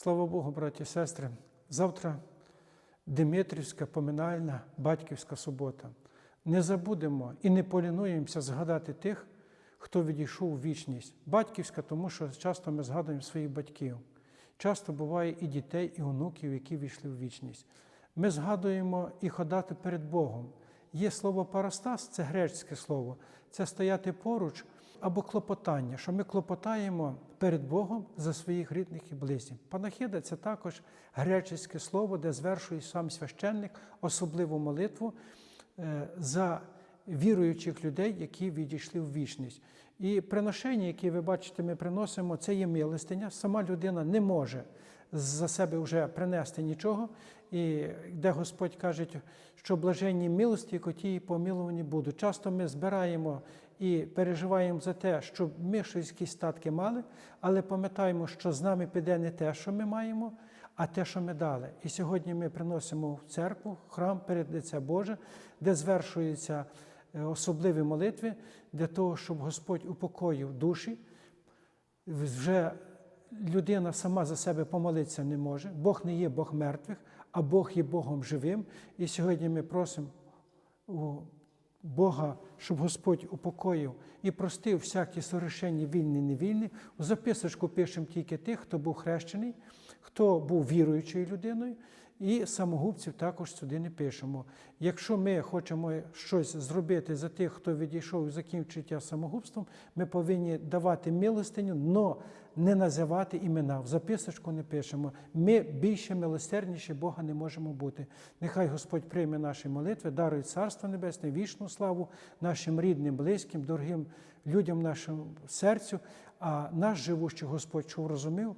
Слава Богу, браті і сестри. Завтра Димитрівська поминальна батьківська субота. Не забудемо і не полінуємося згадати тих, хто відійшов у вічність. Батьківська, тому що часто ми згадуємо своїх батьків. Часто буває і дітей, і онуків, які війшли в вічність. Ми згадуємо і ходати перед Богом. Є слово парастас, це гречське слово, це стояти поруч або клопотання, що ми клопотаємо перед Богом за своїх рідних і близьких. Панахида це також греческе слово, де звершує сам священник особливу молитву е, за віруючих людей, які відійшли в вічність. І приношення, які ви бачите, ми приносимо, це є милостиня. Сама людина не може за себе вже принести нічого, і де Господь каже, що блаженні милості, коті помилувані будуть. Часто ми збираємо і переживаємо за те, щоб ми щось якісь статки мали, але пам'ятаємо, що з нами піде не те, що ми маємо, а те, що ми дали. І сьогодні ми приносимо в церкву, храм перед лице Боже, де звершуються е, особливі молитви для того, щоб Господь упокоїв душі. Вже людина сама за себе помолитися не може. Бог не є Бог мертвих, а Бог є Богом живим. І сьогодні ми просимо у Бога, щоб Господь упокоїв і простив всякі сорішення вільні, невільні. У записочку пишемо тільки тих, хто був хрещений, хто був віруючою людиною, і самогубців також сюди не пишемо. Якщо ми хочемо щось зробити за тих, хто відійшов і закінчив самогубством, ми повинні давати милостиню, але не називати імена. В записочку не пишемо. Ми більше милосердніші Бога не можемо бути. Нехай Господь прийме наші молитви, дарує Царство Небесне, вічну славу нашим рідним, близьким, дорогим людям нашому серцю, а наш живущий Господь, що розумів,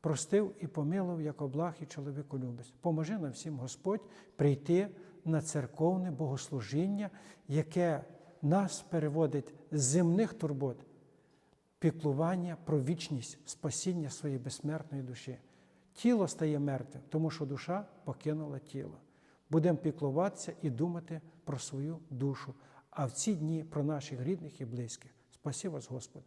простив і помилував, як облах і чоловіку любець. Поможи нам всім Господь прийти на церковне богослужіння, яке нас переводить з земних турбот, піклування про вічність, спасіння своєї безсмертної душі. Тіло стає мертвим, тому що душа покинула тіло. Будемо піклуватися і думати про свою душу, а в ці дні про наших рідних і близьких. Спасі вас, Господи.